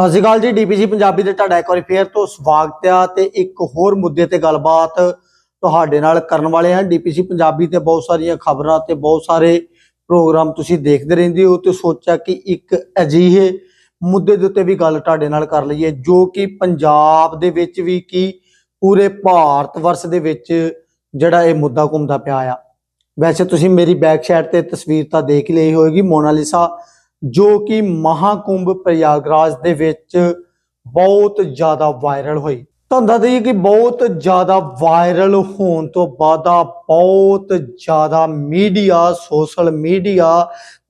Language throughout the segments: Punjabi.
ਸਤਿ ਸ਼੍ਰੀ ਅਕਾਲ ਜੀ, ਡੀਪੀਸੀ ਪੰਜਾਬੀ ਦੇ ਤੁਹਾਡਾ ਇੱਕ ਵਾਰੀ ਫੇਰ ਤੋਂ ਸਵਾਗਤ ਆ ਤੇ ਇੱਕ ਹੋਰ ਮੁੱਦੇ ਤੇ ਗੱਲਬਾਤ ਤੁਹਾਡੇ ਨਾਲ ਕਰਨ ਵਾਲੇ ਹਾਂ ਡੀਪੀਸੀ ਪੰਜਾਬੀ ਤੇ ਬਹੁਤ ਸਾਰੀਆਂ ਖਬਰਾਂ ਤੇ ਬਹੁਤ ਸਾਰੇ ਪ੍ਰੋਗਰਾਮ ਤੁਸੀਂ ਦੇਖਦੇ ਰਹਿੰਦੇ ਹੋ ਤੇ ਸੋਚਿਆ ਕਿ ਇੱਕ ਅਜਿਹੇ ਮੁੱਦੇ ਦੇ ਉੱਤੇ ਵੀ ਗੱਲ ਤੁਹਾਡੇ ਨਾਲ ਕਰ ਲਈਏ, ਜੋ ਕਿ ਪੰਜਾਬ ਦੇ ਵਿੱਚ ਵੀ ਕੀ ਪੂਰੇ ਭਾਰਤ ਵਰਸ਼ ਦੇ ਵਿੱਚ ਜਿਹੜਾ ਇਹ ਮੁੱਦਾ ਘੁੰਮਦਾ ਪਿਆ ਆ। ਵੈਸੇ ਤੁਸੀਂ ਮੇਰੀ ਬੈਕ ਸਾਈਡ ਤੇ ਤਸਵੀਰ ਤਾਂ ਦੇਖ ਹੀ ਲਈ ਹੋਵੇਗੀ ਮੋਨਾਲਿਸਾ ਜੋ ਕਿ ਮਹਾਕੁੰਭ ਪ੍ਰਯਾਗਰਾਜ ਦੇ ਵਿੱਚ ਬਹੁਤ ਜ਼ਿਆਦਾ ਵਾਇਰਲ ਹੋਈ। ਤੁਹਾਨੂੰ ਦੱਸ ਦਈਏ ਕਿ ਬਹੁਤ ਜ਼ਿਆਦਾ ਵਾਇਰਲ ਹੋਣ ਤੋਂ ਬਾਅਦ ਬਹੁਤ ਜ਼ਿਆਦਾ ਮੀਡੀਆ ਸੋਸ਼ਲ ਮੀਡੀਆ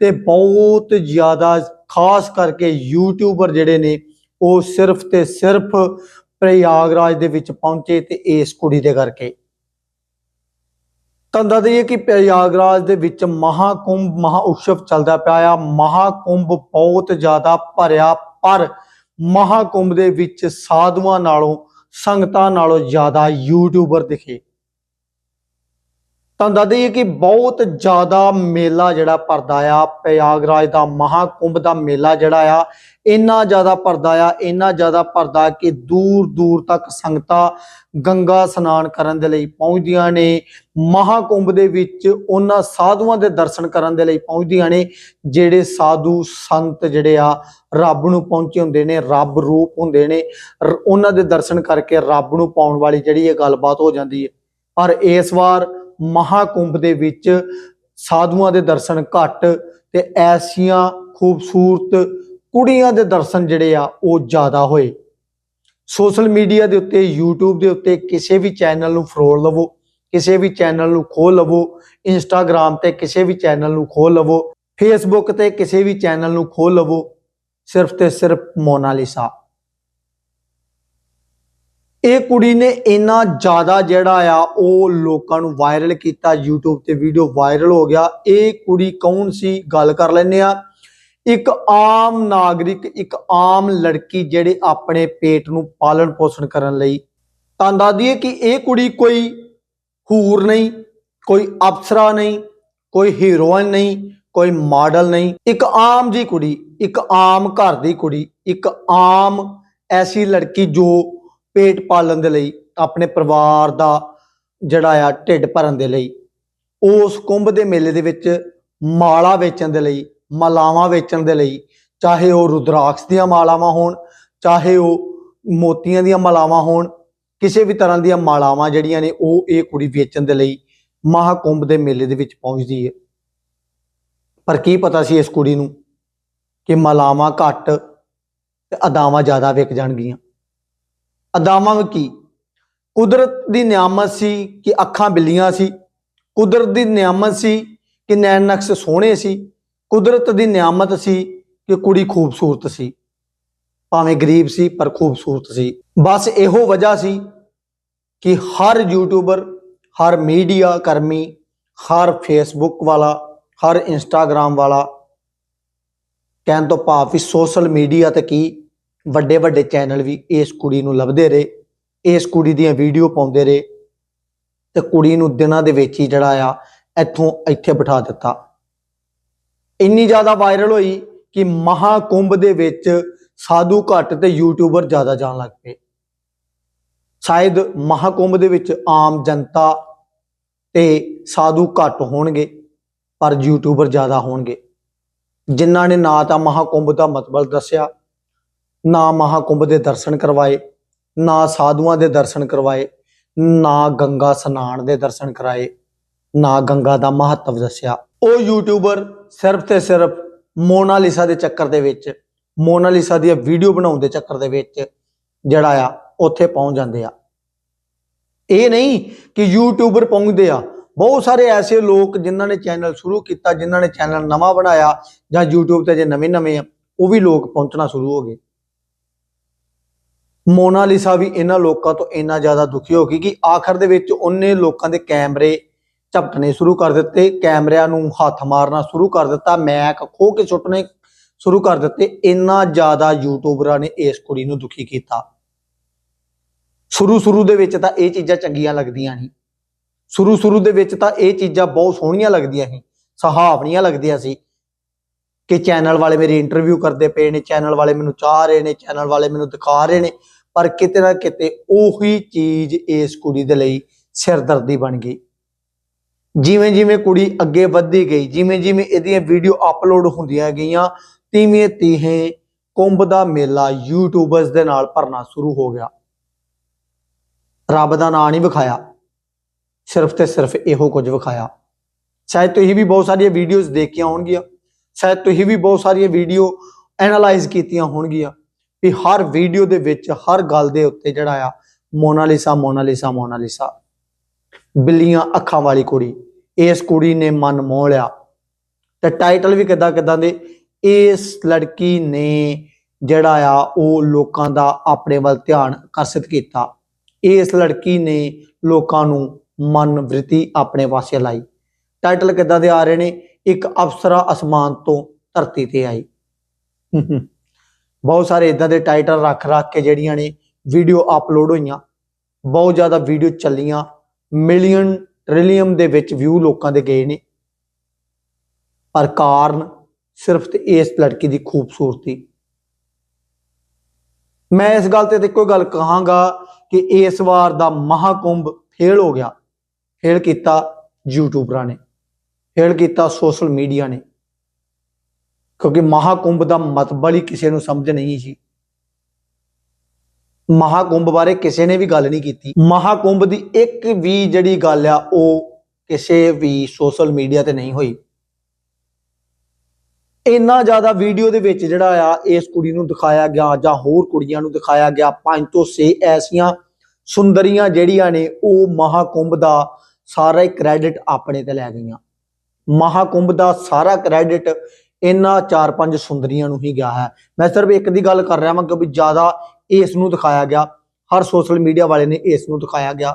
ਤੇ ਬਹੁਤ ਜ਼ਿਆਦਾ ਖਾਸ ਕਰਕੇ ਯੂਟਿਊਬਰ ਜਿਹੜੇ ਨੇ, ਉਹ ਸਿਰਫ ਤੇ ਸਿਰਫ ਪ੍ਰਯਾਗਰਾਜ ਦੇ ਵਿੱਚ ਪਹੁੰਚੇ ਤੇ ਇਸ ਕੁੜੀ ਦੇ ਕਰਕੇ। ਤੁਹਾਨੂੰ ਦੱਸ ਦਈਏ ਕਿ ਪ੍ਰਯਾਗਰਾਜ ਦੇ ਵਿੱਚ ਮਹਾਕੁੰਭ ਮਹਾ ਉਤਸਵ ਚੱਲਦਾ ਪਿਆ ਆ। ਮਹਾਕੁੰਭ ਬਹੁਤ ਜ਼ਿਆਦਾ ਭਰਿਆ, ਪਰ ਮਹਾਕੁੰਭ ਦੇ ਵਿੱਚ ਸਾਧੂਆਂ ਨਾਲੋਂ, ਸੰਗਤਾਂ ਨਾਲੋਂ ਜ਼ਿਆਦਾ ਯੂਟਿਊਬਰ ਦਿਖੇ। ਤੁਹਾਨੂੰ ਦੱਸ ਦਈਏ ਕਿ ਬਹੁਤ ਜ਼ਿਆਦਾ ਮੇਲਾ ਜਿਹੜਾ ਭਰਦਾ ਆ, ਪ੍ਰਯਾਗਰਾਜ ਦਾ ਮਹਾਕੁੰਭ ਦਾ ਮੇਲਾ ਜਿਹੜਾ ਆ, ਇੰਨਾ ਜ਼ਿਆਦਾ ਭਰਦਾ ਆ, ਇੰਨਾ ਜ਼ਿਆਦਾ ਭਰਦਾ ਕਿ ਦੂਰ ਦੂਰ ਤੱਕ ਸੰਗਤਾਂ ਗੰਗਾ ਇਸ਼ਨਾਨ ਕਰਨ ਦੇ ਲਈ ਪਹੁੰਚਦੀਆਂ ਨੇ, ਮਹਾਕੁੰਭ ਦੇ ਵਿੱਚ ਉਹਨਾਂ ਸਾਧੂਆਂ ਦੇ ਦਰਸ਼ਨ ਕਰਨ ਦੇ ਲਈ ਪਹੁੰਚਦੀਆਂ ਨੇ, ਜਿਹੜੇ ਸਾਧੂ ਸੰਤ ਜਿਹੜੇ ਆ, ਰੱਬ ਨੂੰ ਪਹੁੰਚੇ ਹੁੰਦੇ ਨੇ, ਰੱਬ ਰੂਪ ਹੁੰਦੇ ਨੇ, ਰ- ਉਹਨਾਂ ਦੇ ਦਰਸ਼ਨ ਕਰਕੇ ਰੱਬ ਨੂੰ ਪਾਉਣ ਵਾਲੀ ਜਿਹੜੀ ਇਹ ਗੱਲਬਾਤ ਹੋ ਜਾਂਦੀ ਹੈ। ਪਰ ਇਸ ਵਾਰ ਮਹਾਕੁੰਭ ਦੇ ਵਿੱਚ ਸਾਧੂਆਂ ਦੇ ਦਰਸ਼ਨ ਘੱਟ ਤੇ ਐਸੀਆਂ ਖੂਬਸੂਰਤ ਕੁੜੀਆਂ ਦੇ ਦਰਸ਼ਨ ਜਿਹੜੇ ਆ ਉਹ ਜ਼ਿਆਦਾ ਹੋਏ। ਸੋਸ਼ਲ ਮੀਡੀਆ ਦੇ ਉੱਤੇ, YouTube ਦੇ ਉੱਤੇ ਕਿਸੇ ਵੀ ਚੈਨਲ ਨੂੰ ਫਰੋਲ ਲਵੋ, ਕਿਸੇ ਵੀ ਚੈਨਲ ਨੂੰ ਖੋਲ ਲਵੋ, Instagram ਤੇ ਕਿਸੇ ਵੀ ਚੈਨਲ ਨੂੰ ਖੋਲ ਲਵੋ, Facebook ਤੇ ਕਿਸੇ ਵੀ ਚੈਨਲ ਨੂੰ ਖੋਲ ਲਵੋ, ਸਿਰਫ ਤੇ ਸਿਰਫ ਮੋਨਾਲਿਸਾ ਇਹ ਕੁੜੀ ਨੇ ਇੰਨਾ ਜ਼ਿਆਦਾ ਜਿਹੜਾ ਆ, ਉਹ ਲੋਕਾਂ ਨੂੰ ਵਾਇਰਲ ਕੀਤਾ, YouTube ਤੇ ਵੀਡੀਓ ਵਾਇਰਲ ਹੋ ਗਿਆ। ਇਹ ਕੁੜੀ ਕੌਣ ਸੀ? ਗੱਲ ਕਰ ਲੈਂਦੇ ਆ ਇੱਕ ਆਮ ਨਾਗਰਿਕ, ਇੱਕ ਆਮ ਲੜਕੀ ਜਿਹੜੇ ਆਪਣੇ ਪੇਟ ਨੂੰ ਪਾਲਣ ਪੋਸ਼ਣ ਕਰਨ ਲਈ। ਤਾਂ ਦੱਸਦੀ ਹੈ ਕਿ ਇਹ ਕੁੜੀ ਕੋਈ ਹੂਰ ਨਹੀਂ, ਕੋਈ ਅਪਸਰਾ ਨਹੀਂ, ਕੋਈ ਹੀਰੋਇਨ ਨਹੀਂ, ਕੋਈ ਮਾਡਲ ਨਹੀਂ। ਇੱਕ ਆਮ ਜੀ ਕੁੜੀ, ਇੱਕ ਆਮ ਘਰ ਦੀ ਕੁੜੀ, ਇੱਕ ਆਮ ਐਸੀ ਲੜਕੀ ਜੋ ਪੇਟ ਪਾਲਣ ਦੇ ਲਈ, ਆਪਣੇ ਪਰਿਵਾਰ ਦਾ ਜਿਹੜਾ ਆ ਢਿੱਡ ਭਰਨ ਦੇ ਲਈ, ਉਸ ਕੁੰਭ ਦੇ ਮੇਲੇ ਦੇ ਵਿੱਚ ਮਾਲਾ ਵੇਚਣ ਦੇ ਲਈ, ਮਾਲਾਵਾਂ ਵੇਚਣ ਦੇ ਲਈ, ਚਾਹੇ ਉਹ ਰੁਦਰਾਕਸ਼ ਦੀਆਂ ਮਾਲਾਵਾਂ ਹੋਣ, ਚਾਹੇ ਉਹ ਮੋਤੀਆਂ ਦੀਆਂ ਮਾਲਾਵਾਂ ਹੋਣ, ਕਿਸੇ ਵੀ ਤਰ੍ਹਾਂ ਦੀਆਂ ਮਾਲਾਵਾਂ ਜਿਹੜੀਆਂ ਨੇ ਉਹ ਇਹ ਕੁੜੀ ਵੇਚਣ ਦੇ ਲਈ ਮਹਾਕੁੰਭ ਦੇ ਮੇਲੇ ਦੇ ਵਿੱਚ ਪਹੁੰਚਦੀ ਹੈ। ਪਰ ਕੀ ਪਤਾ ਸੀ ਇਸ ਕੁੜੀ ਨੂੰ ਕਿ ਮਾਲਾਵਾਂ ਘੱਟ ਤੇ ਅਦਾਵਾਂ ਜ਼ਿਆਦਾ ਵਿਕ ਜਾਣਗੀਆਂ। ਅਦਾਵਾਂ ਵੀ ਕੀ? ਕੁਦਰਤ ਦੀ ਨਿਆਮਤ ਸੀ ਕਿ ਅੱਖਾਂ ਬਿੱਲੀਆਂ ਸੀ। ਕੁਦਰਤ ਦੀ ਨਿਆਮਤ ਸੀ ਕਿ ਨੈਣ ਨਕਸ਼ ਸੋਹਣੇ ਸੀ। ਕੁਦਰਤ ਦੀ ਨਿਆਮਤ ਸੀ ਕਿ ਕੁੜੀ ਖੂਬਸੂਰਤ ਸੀ। ਭਾਵੇਂ ਗਰੀਬ ਸੀ, ਪਰ ਖੂਬਸੂਰਤ ਸੀ। ਬਸ ਇਹੋ ਵਜ੍ਹਾ ਸੀ ਕਿ ਹਰ ਯੂਟਿਊਬਰ, ਹਰ ਮੀਡੀਆ ਕਰਮੀ, ਹਰ ਫੇਸਬੁੱਕ ਵਾਲਾ, ਹਰ ਇੰਸਟਾਗ੍ਰam ਵਾਲਾ ਕਹਿਣ ਤੋਂ ਭਾਵ ਵੀ ਸੋਸ਼ਲ ਮੀਡੀਆ ਤੇ ਕੀ? ਵੱਡੇ ਵੱਡੇ ਚੈਨਲ ਵੀ ਇਸ ਕੁੜੀ ਨੂੰ ਲੱਭਦੇ ਰਹੇ, ਇਸ ਕੁੜੀ ਦੀਆਂ ਵੀਡੀਓ ਪਾਉਂਦੇ ਰਹੇ ਤੇ ਕੁੜੀ ਨੂੰ ਦਿਨਾਂ ਦੇ ਵਿੱਚ ਹੀ ਜਿਹੜਾ ਆ ਇੱਥੋਂ ਇੱਥੇ ਬਿਠਾ ਦਿੱਤਾ। ਇੰਨੀ ਜ਼ਿਆਦਾ ਵਾਇਰਲ ਹੋਈ ਕਿ ਮਹਾਕੁੰਭ ਦੇ ਵਿੱਚ ਸਾਧੂ ਘੱਟ ਤੇ ਯੂਟਿਊਬਰ ਜ਼ਿਆਦਾ ਜਾਣ ਲੱਗ ਪਏ। ਸ਼ਾਇਦ ਮਹਾਕੁੰਭ ਦੇ ਵਿੱਚ ਆਮ ਜਨਤਾ ਤੇ ਸਾਧੂ ਘੱਟ ਹੋਣਗੇ, ਪਰ ਯੂਟਿਊਬਰ ਜ਼ਿਆਦਾ ਹੋਣਗੇ। ਜਿਨ੍ਹਾਂ ਨੇ ਨਾ ਤਾਂ ਮਹਾਕੁੰਭ ਦਾ ਮਤਲਬ ਦੱਸਿਆ ਨਾ ਮਹਾਕੁੰਭ ਦੇ ਦਰਸ਼ਨ ਕਰਵਾਏ, ਨਾ ਸਾਧੂਆਂ ਦੇ ਦਰਸ਼ਨ ਕਰਵਾਏ, ਨਾ ਗੰਗਾ ਸਨਾਨ ਦੇ ਦਰਸ਼ਨ ਕਰਾਏ, ਨਾ ਗੰਗਾ ਦਾ ਮਹੱਤਵ ਦੱਸਿਆ। ਉਹ ਯੂਟਿਊਬਰ ਸਿਰਫ ਤੇ ਸਿਰਫ ਮੋਨਾਲਿਸਾ ਦੇ ਚੱਕਰ ਦੇ ਵਿੱਚ ਮੋਨਾਲਿਸਾ ਦੀਆਂ ਵੀਡੀਓ ਬਣਾਉਣ ਦੇ ਚੱਕਰ ਦੇ ਵਿੱਚ ਜਿਹੜਾ ਆ, ਉੱਥੇ ਪਹੁੰਚ ਜਾਂਦੇ ਆ। ਇਹ ਨਹੀਂ ਕਿ ਯੂਟਿਊਬਰ ਪਹੁੰਚਦੇ ਆ। ਬਹੁਤ ਸਾਰੇ ਐਸੇ ਲੋਕ ਜਿਨ੍ਹਾਂ ਨੇ ਚੈਨਲ ਸ਼ੁਰੂ ਕੀਤਾ, ਜਿਨ੍ਹਾਂ ਨੇ ਚੈਨਲ ਨਵਾਂ ਬਣਾਇਆ ਜਾਂ YouTube ਤੇ ਜੇ ਨਵੇਂ-ਨਵੇਂ ਆ, ਉਹ ਵੀ ਲੋਕ ਪਹੁੰਚਣਾ ਸ਼ੁਰੂ ਹੋ ਗਏ। ਮੋਨਾਲਿਸਾ ਵੀ ਇਹਨਾਂ ਲੋਕਾਂ ਤੋਂ ਇੰਨਾ ਜ਼ਿਆਦਾ ਦੁਖੀ ਹੋ ਗਈ ਕਿ ਆਖਰ ਦੇ ਵਿੱਚ ਉਹਨੇ ਲੋਕਾਂ ਦੇ ਕੈਮਰੇ ਝਪਟਣੇ ਸ਼ੁਰੂ ਕਰ ਦਿੱਤੇ, ਕੈਮਰਿਆਂ ਨੂੰ ਹੱਥ ਮਾਰਨਾ ਸ਼ੁਰੂ ਕਰ ਦਿੱਤਾ, ਮੈਕ ਖੋ ਕੇ ਸੁੱਟਣੇ ਸ਼ੁਰੂ ਕਰ ਦਿੱਤੇ, ਇੰਨਾ ਜ਼ਿਆਦਾ ਯੂਟਿਊਬਰਾਂ ਨੇ ਇਸ ਕੁੜੀ ਨੂੰ ਦੁਖੀ ਕੀਤਾ। ਸ਼ੁਰੂ ਸ਼ੁਰੂ ਦੇ ਵਿੱਚ ਤਾਂ ਇਹ ਚੀਜ਼ਾਂ ਚੰਗੀਆਂ ਲੱਗਦੀਆਂ ਸੀ। ਸ਼ੁਰੂ ਸ਼ੁਰੂ ਦੇ ਵਿੱਚ ਤਾਂ ਇਹ ਚੀਜ਼ਾਂ ਬਹੁਤ ਸੋਹਣੀਆਂ ਲੱਗਦੀਆਂ ਸੀ, ਸੁਹਾਵਣੀਆਂ ਲੱਗਦੀਆਂ ਸੀ ਕਿ ਚੈਨਲ ਵਾਲੇ ਮੇਰੀ ਇੰਟਰਵਿਊ ਕਰਦੇ ਪਏ ਨੇ, ਚੈਨਲ ਵਾਲੇ ਮੈਨੂੰ ਚਾਹ ਰਹੇ ਨੇ, ਚੈਨਲ ਵਾਲੇ ਮੈਨੂੰ ਦਿਖਾ ਰਹੇ ਨੇ। ਪਰ ਕਿਤੇ ਨਾ ਕਿਤੇ ਉਹੀ ਚੀਜ਼ ਇਸ ਕੁੜੀ ਦੇ ਲਈ ਸਿਰਦਰਦੀ ਬਣ ਗਈ। ਜਿਵੇਂ ਜਿਵੇਂ ਕੁੜੀ ਅੱਗੇ ਵੱਧਦੀ ਗਈ, ਜਿਵੇਂ ਜਿਵੇਂ ਇਹਦੀਆਂ ਵੀਡੀਓ ਅਪਲੋਡ ਹੁੰਦੀਆਂ ਗਈਆਂ, ਤੀਵੇਂ ਤੀਹੇ ਕੁੰਭ ਦਾ ਮੇਲਾ ਯੂਟਿਊਬਰਸ ਦੇ ਨਾਲ ਭਰਨਾ ਸ਼ੁਰੂ ਹੋ ਗਿਆ। ਰੱਬ ਦਾ ਨਾਂ ਨਹੀਂ ਵਿਖਾਇਆ। ਸਿਰਫ ਤੇ ਸਿਰਫ ਇਹੋ ਕੁਝ ਵਿਖਾਇਆ। ਸ਼ਾਇਦ ਤੁਸੀਂ ਵੀ ਬਹੁਤ ਸਾਰੀਆਂ ਵੀਡੀਓਜ਼ ਦੇਖੀਆਂ ਹੋਣਗੀਆਂ। ਸ਼ਾਇਦ ਤੁਸੀਂ ਵੀ ਬਹੁਤ ਸਾਰੀਆਂ ਵੀਡੀਓ ਐਨਾਲਾਈਜ਼ ਕੀਤੀਆਂ ਹੋਣਗੀਆਂ। ਵੀ ਹਰ ਵੀਡੀਓ ਦੇ ਵਿੱਚ, ਹਰ ਗੱਲ ਦੇ ਉੱਤੇ ਜਿਹੜਾ ਆ, ਮੋਨਾਲਿਸਾ, ਮੋਨਾਲੀਸਾ, ਮੋਨਾਲਿਸਾ। ਬਿੱਲੀਆਂ ਅੱਖਾਂ ਵਾਲੀ ਕੁੜੀ। ਇਸ ਕੁੜੀ ਨੇ ਮਨ ਮੋਹ ਲਿਆ। ਤੇ ਟਾਈਟਲ ਵੀ ਕਿਦਾਂ ਕਿਦਾਂ ਦੇ? ਇਸ ਲੜਕੀ ਨੇ ਜਿਹੜਾ ਆ, ਉਹ ਲੋਕਾਂ ਦਾ ਆਪਣੇ ਵੱਲ ਧਿਆਨ ਆਕਰਸ਼ਿਤ ਕੀਤਾ। ਇਸ ਲੜਕੀ ਨੇ ਲੋਕਾਂ ਨੂੰ ਮਨ ਵ੍ਰਿਤੀ ਆਪਣੇ ਪਾਸੇ ਲਾਈ। ਟਾਈਟਲ ਕਿਦਾਂ ਦੇ ਆ ਰਹੇ ਨੇ? ਇੱਕ ਅਫਸਰਾ ਅਸਮਾਨ ਤੋਂ ਧਰਤੀ ਤੇ ਆਈ। ਬਹੁਤ ਸਾਰੇ ਇਦਾਂ ਦੇ ਟਾਈਟਲ ਰੱਖ ਰੱਖ ਕੇ ਜਿਹੜੀਆਂ ਨੇ ਵੀਡੀਓ ਅਪਲੋਡ ਹੋਈਆਂ। ਬਹੁਤ ਜ਼ਿਆਦਾ ਵੀਡੀਓ ਚੱਲੀਆਂ। ਮਿਲੀਅਨ ਟ੍ਰਿਲੀਅਨ ਦੇ ਵਿੱਚ ਵਿਊ ਲੋਕਾਂ ਦੇ ਗਏ ਨੇ। ਪਰ ਕਾਰਨ ਸਿਰਫ ਤੇ ਇਸ ਲੜਕੀ ਦੀ ਖੂਬਸੂਰਤੀ। ਮੈਂ ਇਸ ਗੱਲ ਤੇ ਤਾਂ ਇੱਕੋ ਗੱਲ ਕਹਾਂਗਾ ਕਿ ਇਸ ਵਾਰ ਦਾ ਮਹਾਕੁੰਭ ਫੇਲ ਹੋ ਗਿਆ। ਫੇਲ ਕੀਤਾ ਯੂਟਿਊਬਰਾਂ ਨੇ ਫੇਲ ਕੀਤਾ ਸੋਸ਼ਲ ਮੀਡੀਆ ਨੇ। ਕਿਉਂਕਿ ਮਹਾਕੁੰਭ ਦਾ ਮਤਲਬ ਹੀ ਕਿਸੇ ਨੂੰ ਸਮਝ ਨਹੀਂ ਸੀ। ਮਹਾਕੁੰਭ ਬਾਰੇ ਕਿਸੇ ਨੇ ਵੀ ਗੱਲ ਨਹੀਂ ਕੀਤੀ। ਮਹਾਕੁੰਭ ਦੀ ਇੱਕ ਵੀ ਜਿਹੜੀ ਗੱਲ ਆ, ਉਹ ਕਿਸੇ ਵੀ ਸੋਸ਼ਲ ਮੀਡੀਆ ਤੇ ਨਹੀਂ ਹੋਈ। ਇੰਨਾ ਜ਼ਿਆਦਾ ਵੀਡੀਓ ਦੇ ਵਿੱਚ ਜਿਹੜਾ ਆ, ਇਸ ਕੁੜੀ ਨੂੰ ਦਿਖਾਇਆ ਗਿਆ ਜਾਂ ਹੋਰ ਕੁੜੀਆਂ ਨੂੰ ਦਿਖਾਇਆ ਗਿਆ, ਪੰਜ ਤੋਂ ਛੇ ਐਸੀਆਂ ਸੁੰਦਰੀਆਂ ਜਿਹੜੀਆਂ ਨੇ, ਉਹ ਮਹਾਕੁੰਭ ਦਾ ਸਾਰਾ ਹੀ ਕ੍ਰੈਡਿਟ ਆਪਣੇ ਤੇ ਲੈ ਗਈਆਂ। ਮਹਾਕੁੰਭ ਦਾ ਸਾਰਾ ਕ੍ਰੈਡਿਟ ਇਹਨਾਂ ਚਾਰ ਪੰਜ ਸੁੰਦਰੀਆਂ ਨੂੰ ਹੀ ਗਿਆ ਹੈ। ਮੈਂ ਸਿਰਫ ਇੱਕ ਦੀ ਗੱਲ ਕਰ ਰਿਹਾ ਹਾਂ ਕਿਉਂਕਿ ਜ਼ਿਆਦਾ ਇਸ ਨੂੰ ਦਿਖਾਇਆ ਗਿਆ। ਹਰ ਸੋਸ਼ਲ ਮੀਡੀਆ ਵਾਲੇ ਨੇ ਇਸ ਨੂੰ ਦਿਖਾਇਆ ਗਿਆ।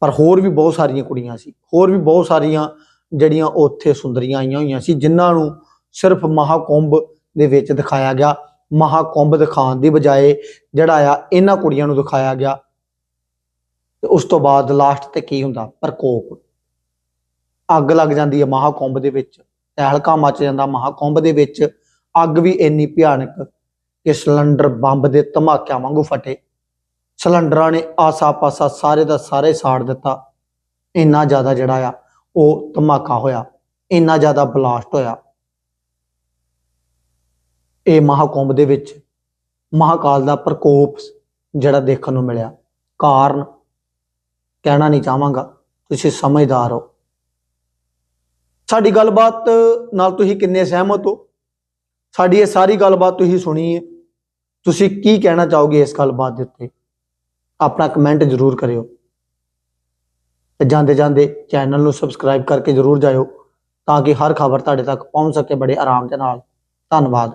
ਪਰ ਹੋਰ ਵੀ ਬਹੁਤ ਸਾਰੀਆਂ ਕੁੜੀਆਂ ਸੀ। ਹੋਰ ਵੀ ਬਹੁਤ ਸਾਰੀਆਂ ਜਿਹੜੀਆਂ ਉੱਥੇ ਸੁੰਦਰੀਆਂ ਆਈਆਂ ਹੋਈਆਂ ਸੀ, ਜਿਨ੍ਹਾਂ ਨੂੰ ਸਿਰਫ ਮਹਾਕੁੰਭ ਦੇ ਵਿੱਚ ਦਿਖਾਇਆ ਗਿਆ। ਮਹਾਕੁੰਭ ਦਿਖਾਉਣ ਦੀ ਬਜਾਏ ਜਿਹੜਾ ਆ, ਇਹਨਾਂ ਕੁੜੀਆਂ ਨੂੰ ਦਿਖਾਇਆ ਗਿਆ। ਤੇ ਉਸ ਤੋਂ ਬਾਅਦ ਲਾਸਟ ਤੇ ਕੀ ਹੁੰਦਾ? ਪ੍ਰਕੋਪ। ਅੱਗ ਲੱਗ ਜਾਂਦੀ ਹੈ ਮਹਾਕੁੰਭ ਦੇ ਵਿੱਚ। ਤਹਿਲਕਾ ਮਚ ਜਾਂਦਾ ਮਹਾਕੁੰਭ ਦੇ ਵਿੱਚ, ਅੱਗ ਵੀ ਇੰਨੀ ਭਿਆਨਕ ਕਿ ਸਿਲੰਡਰ ਬੰਬ ਦੇ ਧਮਾਕਿਆਂ ਵਾਂਗੂ ਫਟੇ। ਸਿਲੰਡਰਾਂ ਨੇ ਆਸਾ ਪਾਸਾ ਸਾਰੇ ਦਾ ਸਾਰੇ ਸਾੜ ਦਿੱਤਾ। ਇੰਨਾ ਜ਼ਿਆਦਾ ਜਿਹੜਾ ਆ, ਉਹ ਧਮਾਕਾ ਹੋਇਆ। ਇੰਨਾ ਜ਼ਿਆਦਾ ਬਲਾਸਟ ਹੋਇਆ। ਇਹ ਮਹਾਕੁੰਭ ਦੇ ਵਿੱਚ ਮਹਾਕਾਲ ਦਾ ਪ੍ਰਕੋਪ ਜਿਹੜਾ ਦੇਖਣ ਨੂੰ ਮਿਲਿਆ। ਕਾਰਨ ਕਹਿਣਾ ਨਹੀਂ ਚਾਹਾਂਗਾ। ਤੁਸੀਂ ਸਮਝਦਾਰ ਹੋ। ਸਾਡੀ ਗੱਲਬਾਤ ਨਾਲ ਤੁਸੀਂ ਕਿੰਨੇ ਸਹਿਮਤ ਹੋ? ਸਾਡੀ ਇਹ ਸਾਰੀ ਗੱਲਬਾਤ ਤੁਸੀਂ ਸੁਣੀ ਹੈ। ਤੁਸੀਂ ਕੀ ਕਹਿਣਾ ਚਾਹੋਗੇ ਇਸ ਗੱਲਬਾਤ ਦੇ ਉੱਤੇ? ਆਪਣਾ ਕਮੈਂਟ ਜ਼ਰੂਰ ਕਰਿਓ। ਤੇ ਜਾਂਦੇ ਜਾਂਦੇ ਚੈਨਲ ਨੂੰ ਸਬਸਕ੍ਰਾਈਬ ਕਰਕੇ ਜ਼ਰੂਰ ਜਾਇਓ, ਤਾਂ ਕਿ ਹਰ ਖਬਰ ਤੁਹਾਡੇ ਤੱਕ ਪਹੁੰਚ ਸਕੇ ਬੜੇ ਆਰਾਮ ਦੇ ਨਾਲ। ਧੰਨਵਾਦ।